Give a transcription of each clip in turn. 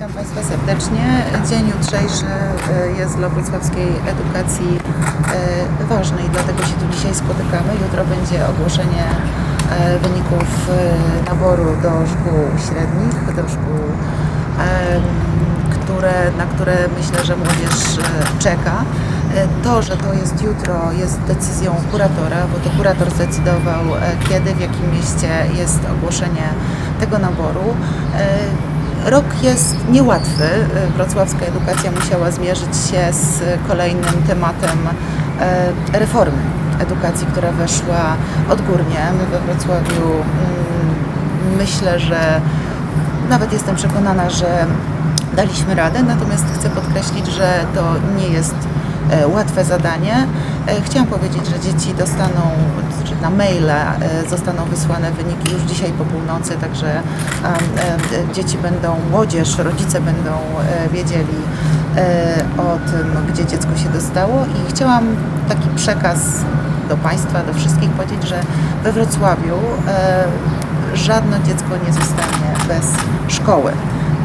Witam Państwa serdecznie. Dzień jutrzejszy e, jest dla wrocławskiej edukacji e, ważny i dlatego się tu dzisiaj spotykamy. Jutro będzie ogłoszenie e, wyników naboru do szkół średnich, do szkół, które, na które myślę, że młodzież czeka. To, że to jest jutro, jest decyzją kuratora, bo to kurator zdecydował, kiedy, w jakim mieście jest ogłoszenie tego naboru. Rok jest niełatwy. Wrocławska edukacja musiała zmierzyć się z kolejnym tematem e, reformy edukacji, która weszła odgórnie. My we Wrocławiu mm, myślę, że nawet jestem przekonana, że daliśmy radę, natomiast chcę podkreślić, że to nie jest łatwe zadanie. E, Chciałam powiedzieć, że dzieci dostaną, na maile e, zostaną wysłane wyniki już dzisiaj po północy, także e, dzieci będą, młodzież, rodzice będą e, wiedzieli e, o tym, gdzie dziecko się dostało i chciałam taki przekaz do Państwa, do wszystkich powiedzieć, że we Wrocławiu e, żadne dziecko nie zostanie bez szkoły,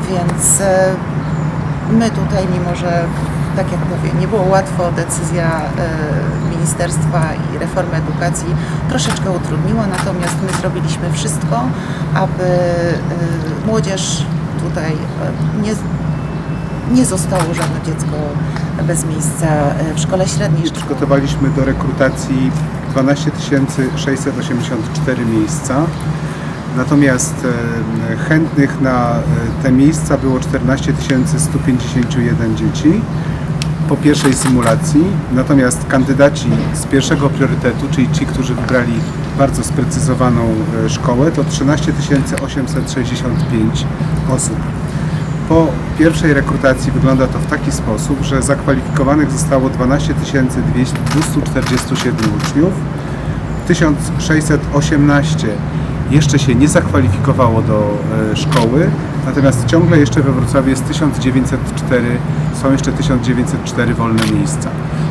więc e, my tutaj, mimo że tak jak mówię, nie było łatwo, decyzja e, ministerstwa i reformy edukacji troszeczkę utrudniła, natomiast my zrobiliśmy wszystko, aby e, młodzież tutaj e, nie, nie zostało żadne dziecko bez miejsca w szkole średniej. Przygotowaliśmy do rekrutacji 12 684 miejsca. Natomiast chętnych na te miejsca było 14 151 dzieci po pierwszej symulacji. Natomiast kandydaci z pierwszego priorytetu, czyli ci, którzy wybrali bardzo sprecyzowaną e, szkołę, to 13 865 osób. Po pierwszej rekrutacji wygląda to w taki sposób, że zakwalifikowanych zostało 12 247 uczniów, 1618 jeszcze się nie zakwalifikowało do e, szkoły, natomiast ciągle jeszcze we Wrocławiu jest 1904, są jeszcze 1904 wolne miejsca.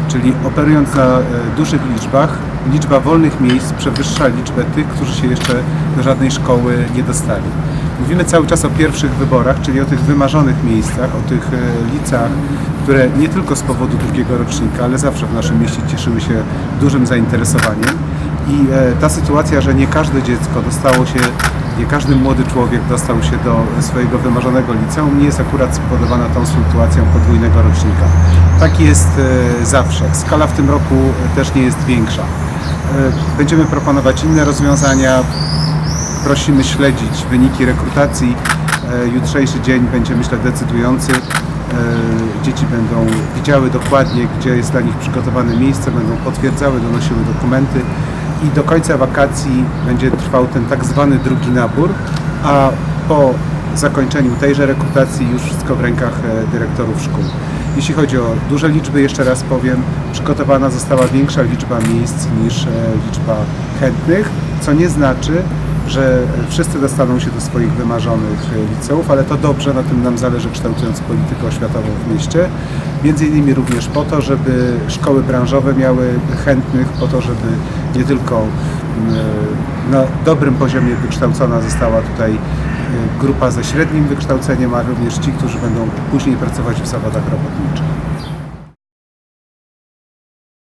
Czyli operując na e, dużych liczbach, liczba wolnych miejsc przewyższa liczbę tych, którzy się jeszcze do żadnej szkoły nie dostali. Mówimy cały czas o pierwszych wyborach, czyli o tych wymarzonych miejscach, o tych e, licach, które nie tylko z powodu drugiego rocznika, ale zawsze w naszym mieście cieszyły się dużym zainteresowaniem. I e, ta sytuacja, że nie każde dziecko dostało się, nie każdy młody człowiek dostał się do swojego wymarzonego liceum, nie jest akurat spowodowana tą sytuacją podwójnego rocznika. Tak jest e, zawsze. Skala w tym roku też nie jest większa. E, Będziemy proponować inne rozwiązania, prosimy śledzić wyniki rekrutacji. Jutrzejszy dzień będzie myślę decydujący. Dzieci będą widziały dokładnie, gdzie jest dla nich przygotowane miejsce, będą potwierdzały, donosiły dokumenty i do końca wakacji będzie trwał ten tak zwany drugi nabór, a po zakończeniu tejże rekrutacji już wszystko w rękach e, dyrektorów szkół. Jeśli chodzi o duże liczby, jeszcze raz powiem, przygotowana została większa liczba miejsc niż e, liczba chętnych, co nie znaczy, że wszyscy dostaną się do swoich wymarzonych e, liceów, ale to dobrze, na tym nam zależy kształtując politykę oświatową w mieście. Między innymi również po to, żeby szkoły branżowe miały chętnych, po to, żeby nie tylko mm, na dobrym poziomie wykształcona została tutaj e, grupa ze średnim wykształceniem, a również ci, którzy będą później pracować w zawodach robotniczych.